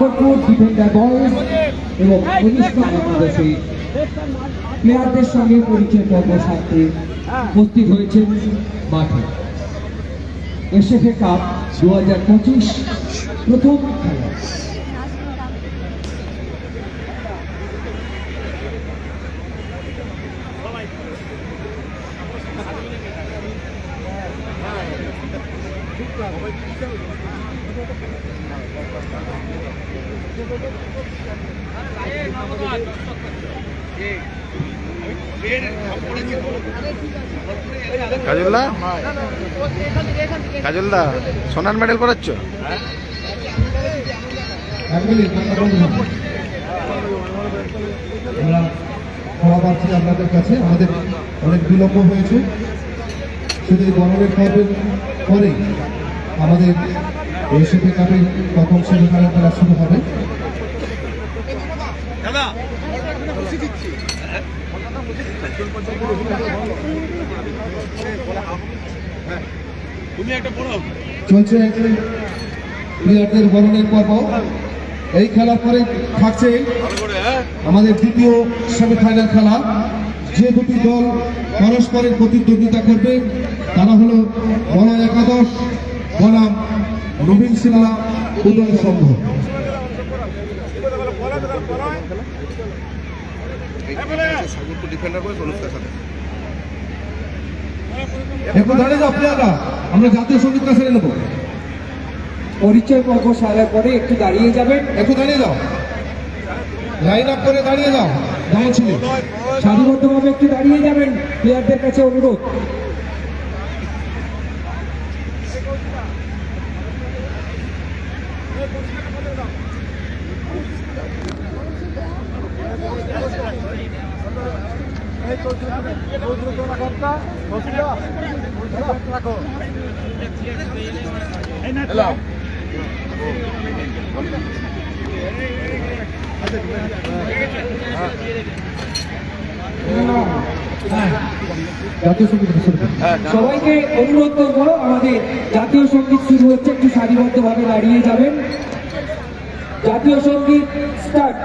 Kharagpur defender প্লেয়ারদের সঙ্গে পরিচয় সারতে উপস্থিত হয়েছেন মাঠে। এসএফএ কাপ দু হাজার পঁচিশ প্রথম কাজলদা? কাজলদা, সোনার মেডেল করাচ্ছ? আপনাদের কাছে আমাদের অনেক বিলম্ব হয়েছে শুধু গরমের পরে আমাদের এসিপি কাপের প্রথম সেমিফাইনাল খেলা শুরু হবে। চলছে প্লেয়ারদের বরণের পর্ব। এই খেলার পরে থাকছে আমাদের দ্বিতীয় সেমিফাইনাল খেলা। যে দুটি দল পরস্পরের প্রতিদ্বন্দ্বিতা করবে তারা হলো বলয় একাদশ বনাম নবীন সিংলা উদয় সংঘ। একটু দাঁড়িয়ে যাও আমরা জাতীয় সঙ্গীতটা ছেড়ে নেব। পরিচয় পর্ব সারার পরে একটু দাঁড়িয়ে যাবেন। একটু দাঁড়িয়ে যাও। লাইন আপ করে দাঁড়িয়ে যাও। সারিবদ্ধভাবে একটু দাঁড়িয়ে যাবেন। প্লেয়ারদের কাছে অনুরোধ। সবাইকে অনুরোধ করব আমাদের জাতীয় সংগীত শুরু হচ্ছে একটু সারিবদ্ধভাবে দাঁড়িয়ে যাবেন। জাতীয় সংগীত স্টার্ট।